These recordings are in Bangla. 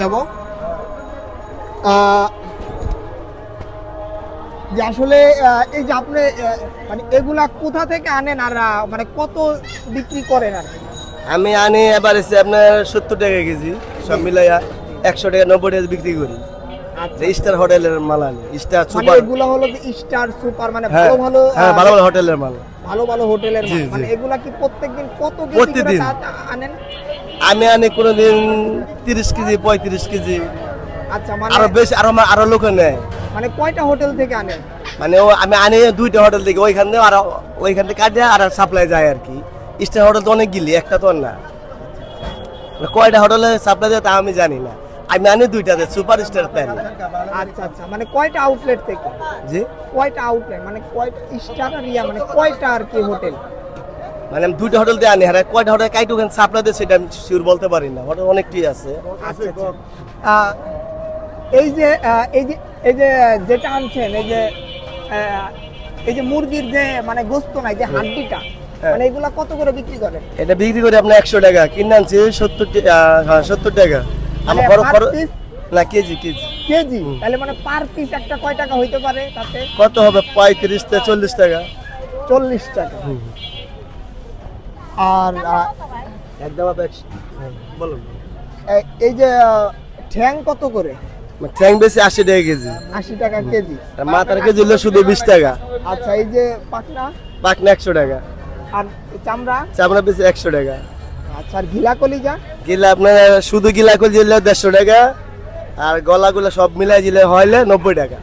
যাব। যে আসলে এই যে আপনি মানে এগুলা কোথা থেকে আনেন আর মানে কত বিক্রি করেন আর আমি আনি এবার এসে আপনার সত্তর টাকা কেজি, সব মিলাইয়া একশো টাকা, নব্বই টাকা বিক্রি করি। স্টার হোটেলের মাল আনি স্টার সুপার এগুলা হলো স্টার সুপার মানে হ্যাঁ ভালো ভালো হ্যাঁ ভালো ভালো হোটেলের মাল। ভালো ভালো হোটেলের মাল। মানে এগুলা কি প্রত্যেকদিন কত কেজি আনেন? আমি আনি কোনোদিন তিরিশ কেজি পঁয়ত্রিশ কেজি। আচ্ছা মানে আরও বেশি আরও আরও লোক নেয়। মানে কয়টা হোটেল থেকে আনেন? মানে ও আমি আনি দুইটা হোটেল থেকে ওইখান থেকে আর ওইখান থেকে কাটে আর সাপ্লাই যায় আর কি। স্টার হোটেল তো অনেক গিলি একটা তো না। মানে কয়টা হোটেলে সাপ্লাই যায় তা আমি জানি না। আমি আনি দুইটাতে সুপার স্টার তাই আচ্ছা আচ্ছা মানে কয়টা আউটলেট থেকে? জি। কয়টা আউটলেট মানে কয়টা স্টার আর ইয়া মানে কয়টা আর কি হোটেল মানে আমি দুইটা হোটেল দিয়ে আনি আর কয়টা হোটেল কাইটু ওখানে সাপ্লাই দেয় সেটা আমি শিওর বলতে পারি না। হোটেল অনেকটি আছে। আচ্ছা আচ্ছা। এই যে এই যে এই যে যেটা আনছেন এই যে এই যে মুরগির যে মানে গোস্ত নাই যে হাড্ডিটা হ্যাঁ। মানে এগুলা কত করে বিক্রি করেন এটা বিক্রি করি আপনার একশো টাকা কিনে আনছি সত্তর হ্যাঁ সত্তর টাকা। আমার মানে খরচ per খরচ piece? না কেজি কেজি। কেজি? তাহলে মানে পার পিস একটা কয় টাকা হইতে পারে তাতে? কত হবে? পঁয়ত্রিশ থেকে চল্লিশ টাকা। চল্লিশ টাকা। আর একশো বলুন এই যে ঠ্যাং কত করে? ঠ্যাং বেশি আশি টাকা কেজি। আশি টাকা কেজি। মাথার কেজি হলো শুধু বিশ টাকা। আচ্ছা এই যে পাকনা পাকনা একশো টাকা। আর চামড়া? চামড়া বেশি একশো টাকা। আচ্ছা আর ঘিলা কলিজা? গিলা আপনার শুধু গিলা করে দিলে দেড়শো টাকা আর গলাগুলো সব মিলাই দিলে হইলে নব্বই টাকা।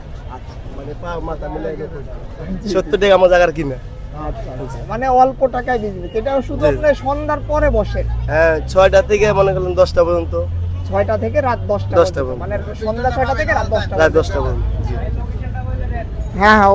মানে পা মাথা মিলাই সত্তর টাকা আমার জায়গার কিনে। আচ্ছা আচ্ছা। মানে অল্প টাকায় বিজনেস এটা শুধু আপনি সন্ধ্যার পরে বসে? হ্যাঁ ছয়টা থেকে মনে করলেন দশটা পর্যন্ত। ছয়টা থেকে রাত দশটা দশটা পর্যন্ত। মানে সন্ধ্যা ছয়টা থেকে রাত দশটা রাত দশটা পর্যন্ত হ্যাঁ হ্যাঁ